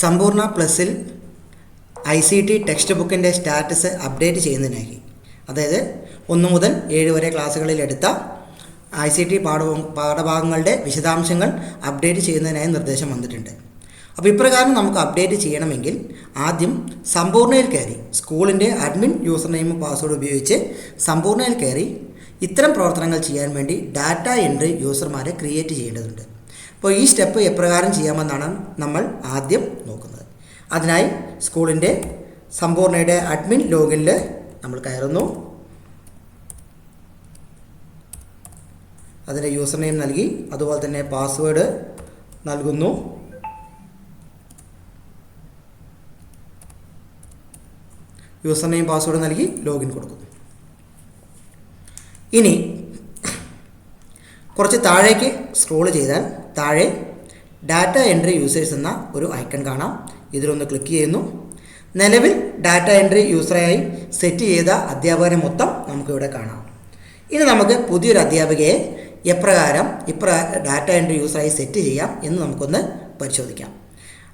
സമ്പൂർണ പ്ലസിൽ I C T text ബുക്കിന്റെ സ്റ്റാറ്റസ് അപ്ഡേറ്റ് ചെയ്യുന്നതിനായി. അതായത് ഒന്ന് മുതൽ ഏഴ് വരെ ക്ലാസ്സുകളിൽ എടുത്ത ഐ സി ടി പാഠ പാഠഭാഗങ്ങളുടെ വിശദാംശങ്ങൾ അപ്ഡേറ്റ് ചെയ്യുന്നതിനായി നിർദ്ദേശം വന്നിട്ടുണ്ട്. അപ്പോൾ ഇപ്രകാരം നമുക്ക് അപ്ഡേറ്റ് ചെയ്യണമെങ്കിൽ ആദ്യം സമ്പൂർണയിൽ കയറി സ്കൂളിന്റെ അഡ്മിൻ യൂസർ നെയിം പാസ്വേഡ് ഉപയോഗിച്ച് സമ്പൂർണയിൽ കയറി ഇത്തരം പ്രവർത്തനങ്ങൾ ചെയ്യാൻ വേണ്ടി ഡാറ്റ എൻട്രി യൂസർമാരെ ക്രിയേറ്റ് ചെയ്യേണ്ടതുണ്ട്. അപ്പോൾ ഈ സ്റ്റെപ്പ് എപ്രകാരം ചെയ്യാമെന്നാണ് നമ്മൾ ആദ്യം നോക്കുന്നത്. അതിനായി സ്കൂളിന്റെ സമ്പൂർണയുടെ അഡ്മിൻ ലോഗിനിൽ നമ്മൾ കയറുന്നു. അതിന്റെ യൂസർ നെയിം നൽകി അതുപോലെ തന്നെ പാസ്വേഡ് നൽകുന്നു. യൂസർ നെയിം പാസ്വേഡ് നൽകി ലോഗിൻ കൊടുക്കുന്നു. ഇനി കുറച്ച് താഴേക്ക് സ്ക്രോൾ ചെയ്താൽ താഴെ ഡാറ്റ എൻട്രി യൂസേഴ്സ് എന്ന ഒരു ഐക്കൺ കാണാം. ഇതിലൊന്ന് ക്ലിക്ക് ചെയ്യുന്നു. നിലവിൽ ഡാറ്റ എൻട്രി യൂസറായി സെറ്റ് ചെയ്ത അധ്യാപകരെ മൊത്തം നമുക്കിവിടെ കാണാം. ഇനി നമുക്ക് പുതിയൊരു അധ്യാപികയെ എപ്രകാരം ഇപ്ര ഡാറ്റ എൻട്രി യൂസറായി സെറ്റ് ചെയ്യാം എന്ന് നമുക്കൊന്ന് പരിശോധിക്കാം.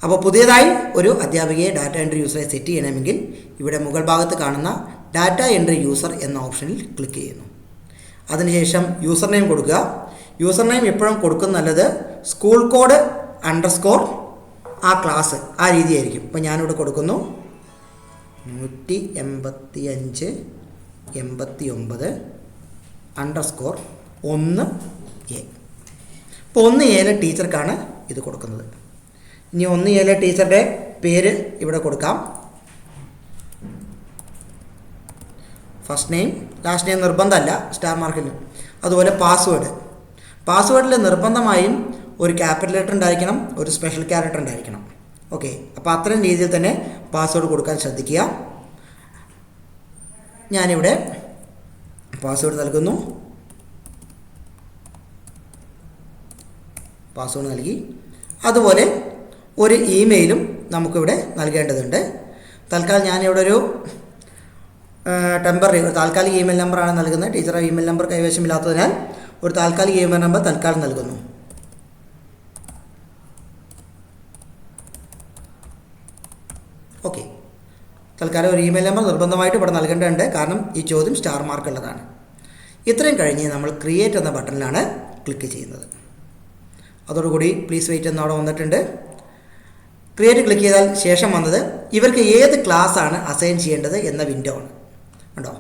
അപ്പോൾ പുതിയതായി ഒരു അധ്യാപികയെ ഡാറ്റ എൻട്രി യൂസറായി സെറ്റ് ചെയ്യണമെങ്കിൽ ഇവിടെ മുകൾ ഭാഗത്ത് കാണുന്ന ഡാറ്റ എൻട്രി യൂസർ എന്ന ഓപ്ഷനിൽ ക്ലിക്ക് ചെയ്യുന്നു. അതിനുശേഷം യൂസർ നെയിം കൊടുക്കുക. യൂസർ നെയിം എപ്പോഴും കൊടുക്കുന്നത് സ്കൂൾ കോഡ് അണ്ടർസ്കോർ ആ ക്ലാസ് ആ രീതിയായിരിക്കും. ഇപ്പോൾ ഞാനിവിടെ കൊടുക്കുന്നു. നൂറ്റി എൺപത്തി അഞ്ച് എൺപത്തി ഒമ്പത് അണ്ടർസ്കോർ ഒന്ന് എ. ഇപ്പോൾ ഒന്ന് എയിലെ ടീച്ചർക്കാണ് ഇത് കൊടുക്കുന്നത്. ഇനി ഒന്ന് എയിലെ ടീച്ചറുടെ പേര് ഇവിടെ കൊടുക്കാം. ഫസ്റ്റ് നെയിം ലാസ്റ്റ് നെയിം നിർബന്ധമല്ല സ്റ്റാർ മാർക്കിൽ അതുപോലെ പാസ്വേഡ് പാസ്വേഡിൽ നിർബന്ധമായും ഒരു ക്യാപിറ്റൽ ലെറ്റർ ഉണ്ടായിരിക്കണം ഒരു സ്പെഷ്യൽ ക്യാരക്ടർ ഉണ്ടായിരിക്കണം. ഓക്കെ അപ്പോൾ അത്തരം രീതിയിൽ തന്നെ പാസ്വേഡ് കൊടുക്കാൻ ശ്രദ്ധിക്കുക. ഞാനിവിടെ പാസ്വേഡ് നൽകുന്നു. പാസ്വേഡ് നൽകി. അതുപോലെ ഒരു ഇമെയിലും നമുക്കിവിടെ നൽകേണ്ടതുണ്ട്. തൽക്കാലം ഞാനിവിടെ ഒരു ടെമ്പററി ഒരു താൽക്കാലിക ഇമെയിൽ നമ്പറാണ് നൽകുന്നത്. ടീച്ചറെ ഇമെയിൽ നമ്പർ കൈവശമില്ലാത്തതിനാൽ ഒരു താൽക്കാലിക ഇമെയിൽ നമ്പർ തൽക്കാലം നൽകുന്നു. ഓക്കെ തൽക്കാലം ഒരു ഇമെയിൽ നമ്പർ നിർബന്ധമായിട്ട് ഇവിടെ നൽകേണ്ടതുണ്ട്. കാരണം ഈ ചോദ്യം സ്റ്റാർ മാർക്ക് ഉള്ളതാണ്. ഇത്രയും കഴിഞ്ഞ് നമ്മൾ ക്രിയേറ്റ് എന്ന ബട്ടണിലാണ് ക്ലിക്ക് ചെയ്യുന്നത്. അതോടുകൂടി പ്ലീസ് വെയിറ്റ് എന്ന് അവിടെ വന്നിട്ടുണ്ട്. ക്രിയേറ്റ് ക്ലിക്ക് ചെയ്താൽ ശേഷം വന്നത് ഇവർക്ക് ഏത് ക്ലാസ്സാണ് അസൈൻ ചെയ്യേണ്ടത് എന്ന വിൻഡോ ആണ്. കണ്ടോ?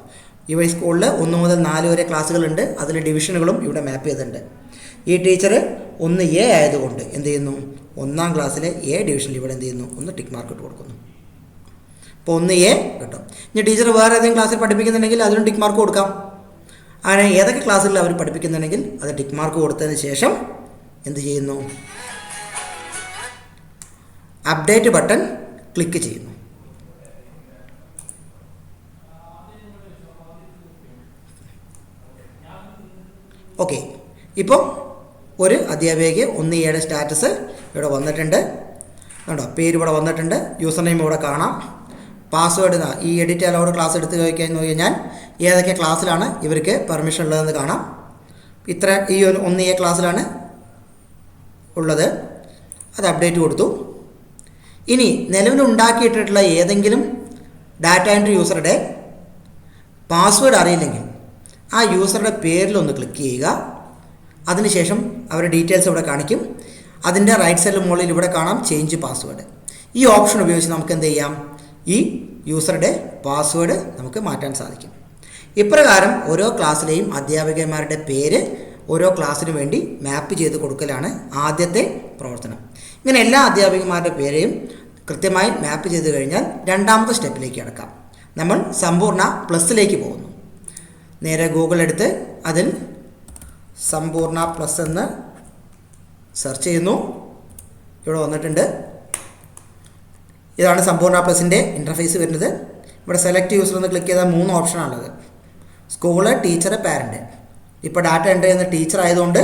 ഇവ വൈ സ്കൂളിൽ ഒന്ന് മുതൽ നാല് വരെ ക്ലാസ്സുകളുണ്ട് അതിൽ ഡിവിഷനുകളും ഇവിടെ മാപ്പ് ചെയ്തിട്ടുണ്ട്. ഈ ടീച്ചർ ഒന്ന് എ ആയതുകൊണ്ട് എന്ത് ചെയ്യുന്നു? ഒന്നാം ക്ലാസ്സിലെ എ ഡിവിഷനിൽ ഇവിടെ എന്ത് ചെയ്യുന്നു? ഒന്ന് ടിക്ക് മാർക്ക് ഇട്ട് കൊടുക്കുന്നു. അപ്പോൾ ഒന്ന് എ കിട്ടും. ഇനി ടീച്ചർ വേറെ ഏതെങ്കിലും ക്ലാസ്സിൽ പഠിപ്പിക്കുന്നുണ്ടെങ്കിൽ അതിനും ടിക്ക് മാർക്ക് കൊടുക്കാം. അങ്ങനെ ഏതൊക്കെ ക്ലാസ്സുകളിൽ അവർ പഠിപ്പിക്കുന്നുണ്ടെങ്കിൽ അത് ടിക്ക് മാർക്ക് കൊടുത്തതിന് ശേഷം എന്ത് ചെയ്യുന്നു? അപ്ഡേറ്റ് ബട്ടൺ ക്ലിക്ക് ചെയ്യുന്നു. ഓക്കെ ഇപ്പോൾ ഒരു അധ്യാപികയ്ക്ക് ഒന്ന് ഏഴ് സ്റ്റാറ്റസ് ഇവിടെ വന്നിട്ടുണ്ട്. കണ്ടോ? പേര് ഇവിടെ വന്നിട്ടുണ്ട്. യൂസർ നെയിം ഇവിടെ കാണാം. പാസ്വേഡ് ഈ എഡിറ്റ് അലൗഡ് ക്ലാസ് എടുത്ത് നോക്കി കഴിഞ്ഞാൽ ഏതൊക്കെ ക്ലാസ്സിലാണ് ഇവർക്ക് പെർമിഷൻ ഉള്ളതെന്ന് കാണാം. ഇത്ര ഈ ഒന്ന് എ ക്ലാസ്സിലാണ് ഉള്ളത്. അത് അപ്ഡേറ്റ് കൊടുത്തു. ഇനി നിലവിൽ ഉണ്ടാക്കിയിട്ടുള്ള ഏതെങ്കിലും ഡാറ്റ എൻട്രി യൂസറുടെ പാസ്വേഡ് അറിയില്ലെങ്കിൽ ആ യൂസറുടെ പേരിലൊന്ന് ക്ലിക്ക് ചെയ്യുക. അതിനുശേഷം അവരുടെ ഡീറ്റെയിൽസ് ഇവിടെ കാണിക്കും. അതിന്റെ റൈറ്റ് സൈഡിൽ മുകളിൽ ഇവിടെ കാണാം ചേഞ്ച് പാസ്വേഡ് ഈ ഓപ്ഷൻ ഉപയോഗിച്ച് നമുക്ക് എന്ത് ചെയ്യാം? ഈ യൂസറുടെ പാസ്വേഡ് നമുക്ക് മാറ്റാൻ സാധിക്കും. ഇപ്രകാരം ഓരോ ക്ലാസ്സിലെയും അധ്യാപികമാരുടെ പേര് ഓരോ ക്ലാസ്സിനു വേണ്ടി മാപ്പ് ചെയ്ത് കൊടുക്കലാണ് ആദ്യത്തെ പ്രവർത്തനം. ഇങ്ങനെ എല്ലാ അധ്യാപികമാരുടെ പേരെയും കൃത്യമായി മാപ്പ് ചെയ്ത് കഴിഞ്ഞാൽ രണ്ടാമത്തെ സ്റ്റെപ്പിലേക്ക് അടക്കാം നമ്മൾ സമ്പൂർണ പ്ലസ്സിലേക്ക് പോകുന്നു. നേരെ ഗൂഗിൾ എടുത്ത് അതിൽ സമ്പൂർണ പ്ലസ് എന്ന് സെർച്ച് ചെയ്യുന്നു. ഇവിടെ വന്നിട്ടുണ്ട്. ഇതാണ് സമ്പൂർണ പ്ലസിന്റെ ഇന്റർഫേസ് വരുന്നത്. ഇവിടെ സെലക്ട് യൂസർ എന്ന് ക്ലിക്ക് ചെയ്താൽ മൂന്ന് ഓപ്ഷനാണുള്ളത് സ്കൂൾ ടീച്ചർ പാരന്റ് ഇപ്പോൾ ഡാറ്റ എന്റർ ചെയ്യുന്ന ടീച്ചർ ആയതുകൊണ്ട്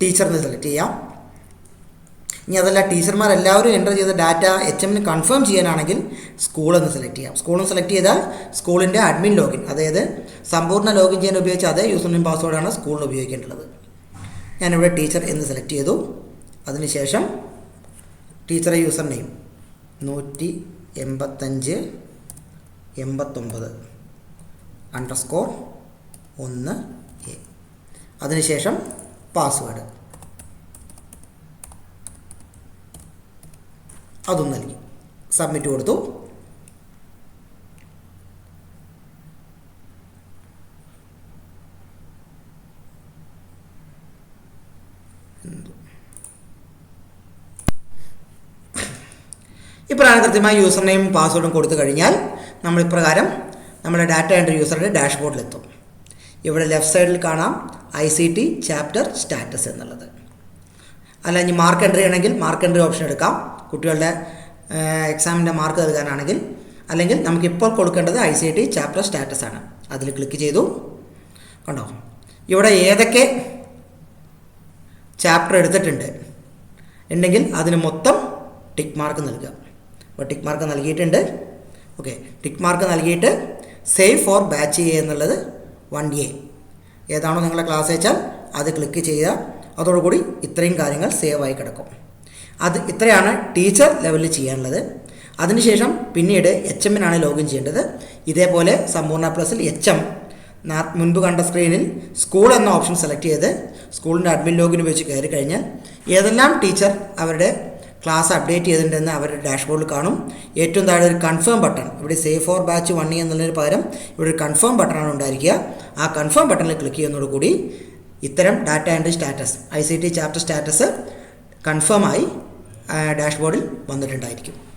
ടീച്ചറിന് സെലക്ട് ചെയ്യാം. ഇനി അതല്ല ടീച്ചർമാർ എല്ലാവരും എന്റർ ചെയ്ത ഡാറ്റ എച്ച് എമ്മിന് കൺഫേം ചെയ്യാനാണെങ്കിൽ സ്കൂളെന്ന് സെലക്ട് ചെയ്യാം. സ്കൂളിൽ സെലക്ട് ചെയ്താൽ സ്കൂളിന്റെ അഡ്മിൻ ലോഗിൻ അതായത് സമ്പൂർണ ലോഗിൻ ചെയ്യാൻ ഉപയോഗിച്ച അതേ യൂസർ നെയിം പാസ്വേഡാണ് സ്കൂളിൽ ഉപയോഗിക്കേണ്ടത്. ഞാനിവിടെ ടീച്ചർ എന്ന് സെലക്ട് ചെയ്തു. അതിനുശേഷം ടീച്ചറെ യൂസർ നെയിം നൂറ്റി എൺപത്തഞ്ച് എൺപത്തൊമ്പത് അണ്ടർസ്കോർ ഒന്ന് എ അതിനുശേഷം പാസ്വേഡ് അതും നൽകി. സബ്മിറ്റ് കൊടുത്തു. ഇപ്രകാരം കൃത്യമായി യൂസർ നെയിം പാസ്വേഡും കൊടുത്തു കഴിഞ്ഞാൽ നമ്മൾ ഇപ്രകാരം നമ്മുടെ ഡാറ്റ എൻട്രി യൂസറുടെ ഡാഷ്ബോർഡിലെത്തും ഇവിടെ ലെഫ്റ്റ് സൈഡിൽ കാണാം I C T chapter status എന്നുള്ളത്. അല്ല ഇനി മാർക്ക് എൻട്രി ആണെങ്കിൽ മാർക്ക് എൻട്രി ഓപ്ഷൻ എടുക്കാം. കുട്ടികളുടെ എക്സാമിന്റെ മാർക്ക് നൽകാനാണെങ്കിൽ അല്ലെങ്കിൽ നമുക്കിപ്പോൾ കൊടുക്കേണ്ടത് I C T chapter status ആണ്. അതിൽ ക്ലിക്ക് ചെയ്തു. കണ്ടോ? ഇവിടെ ഏതൊക്കെ ചാപ്റ്റർ എടുത്തിട്ടുണ്ട് ഉണ്ടെങ്കിൽ അതിന് മൊത്തം ടിക്ക് മാർക്ക് നൽകുക. അപ്പോൾ ടിക്ക് മാർക്ക് നൽകിയിട്ടുണ്ട്. ഓക്കെ ടിക്ക് മാർക്ക് നൽകിയിട്ട് സേവ് ഫോർ ബാച്ച് എ എന്നുള്ളത് വൺ എ ഏതാണോ നിങ്ങളുടെ ക്ലാസ് വെച്ചാൽ അത് ക്ലിക്ക് ചെയ്യുക. അതോടുകൂടി ഇത്രയും കാര്യങ്ങൾ സേവ് ആയി കിടക്കും. അത് ഇത്രയാണ് ടീച്ചർ ലെവലിൽ ചെയ്യാനുള്ളത്. അതിനുശേഷം പിന്നീട് എച്ച് എമ്മിനാണ് ലോഗിൻ ചെയ്യേണ്ടത്. ഇതേപോലെ സമ്പൂർണ പ്ലസിൽ എച്ച് എം മുൻപ് കണ്ട സ്ക്രീനിൽ സ്കൂൾ എന്ന ഓപ്ഷൻ സെലക്ട് ചെയ്ത് സ്കൂളിന്റെ അഡ്മിൻ ലോഗിൻ ഉപയോഗിച്ച് കയറി കഴിഞ്ഞാൽ ഏതെല്ലാം ടീച്ചർ അവരുടെ ക്ലാസ് അപ്ഡേറ്റ് ചെയ്തിട്ടുണ്ടെന്ന് അവരുടെ ഡാഷ്ബോർഡിൽ കാണും. ഏറ്റവും താഴെ ഒരു കൺഫേം ബട്ടൺ ഇവിടെ സേവ് ഫോർ ബാച്ച് വൺ എന്നുള്ളതിന് പകരം ഇവിടെ ഒരു കൺഫേം ബട്ടണാണ് ഉണ്ടായിരിക്കുക. ആ കൺഫേം ബട്ടണിൽ ക്ലിക്ക് ചെയ്യുന്നതോടുകൂടി ഇത്തരം data and status I C T chapter status കൺഫേമായി ഡാഷ്ബോർഡിൽ വന്നിട്ടുണ്ടായിരിക്കും.